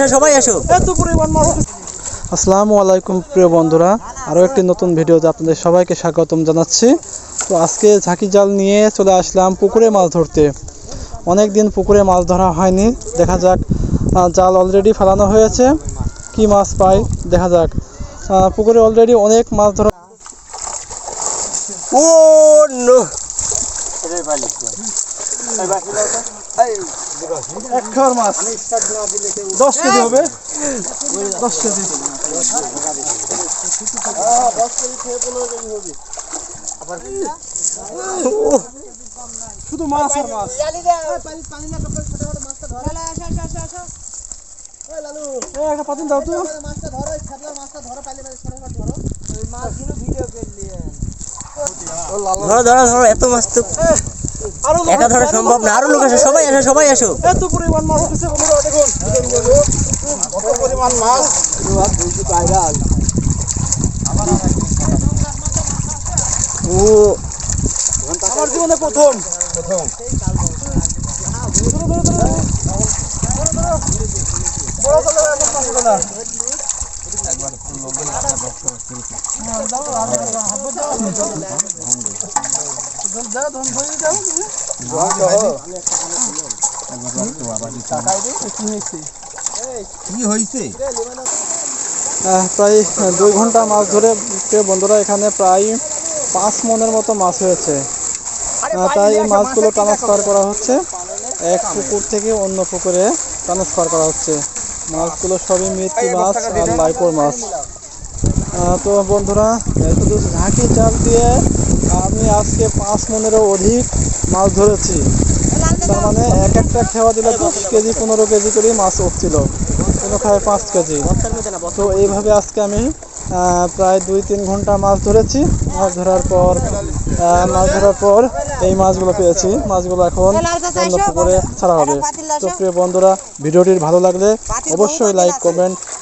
আসো সবাই আসো। আসসালামু আলাইকুম প্রিয় বন্ধুরা আরও একটি নতুন ভিডিওতে আপনাদের সবাইকে স্বাগতম জানাচ্ছি। তো আজকে ঝাঁকি জাল নিয়ে চলে আসলাম পুকুরে মাছ ধরতে। অনেক দিন পুকুরে মাছ ধরা হয়নি দেখা যাক জাল অলরেডি ফেলানো হয়েছে। কি মাছ পাই দেখা যাক। পুকুরে অলরেডি অনেক মাছ ধরা ও নো। এক খাওয়ার মাছ। দশ কেজি হবে? দশ কেজি। শুধু মাছ আর মাছ। এই একটা পাতিল দাও তো। ধরো ধরো ধরো এত মাছ তো একা ধরা সম্ভব না আরও লোক আসো সবাই আসো সবাই আসো এত পরিমাণ মাছ উঠেছে বন্ধুরা দেখুন কত পরিমাণ মাছ ও আমার জীবনে প্রথম প্রথম বড় কলা এত মাছ ওঠে না। হ্যাঁ, দাও, দাও। তুমি। কি হয়েছে? প্রায় দুই ঘণ্টা মাছ ধরে বন্ধুরা এখানে প্রায় পাঁচ মনের মতো মাছ হয়েছে। তাই এই মাছগুলো ট্রান্সফার করা হচ্ছে। এক পুকুর থেকে অন্য পুকুরে ট্রান্সফার করা হচ্ছে। মাছগুলো সবই মৃত্যু মাছ আর লাইপোর মাছ। তো বন্ধুরা শুধু ঝাঁকি জাল দিয়ে আমি আজকে পাঁচ মনেরও অধিক মাছ ধরেছি। তার মানে এক একটা খেওয়া দিলে দশ কেজি, পনেরো কেজি করে মাছ উঠছিল। কোনো খায় পাঁচ কেজি। তো এইভাবে আজকে আমি প্রায় দুই তিন ঘণ্টা মাছ ধরেছি। মাছ ধরার পর মাছ ধরার পর এই মাছগুলো পেয়েছি। মাছগুলো এখন অন্য পুকুরে ছাড়া হবে। তো প্রিয় বন্ধুরা, ভিডিওটি ভালো লাগলে অবশ্যই লাইক কমেন্ট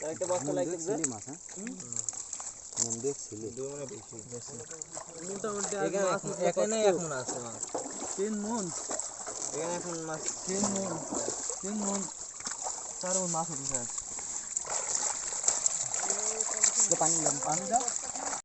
থাক, আর দেন না। এখানে এখন আছে মাছ তিন মন এখানে এখন মাছ তিন মন তিন মন চার মন মাছ উঠেছে পানি পানি দাও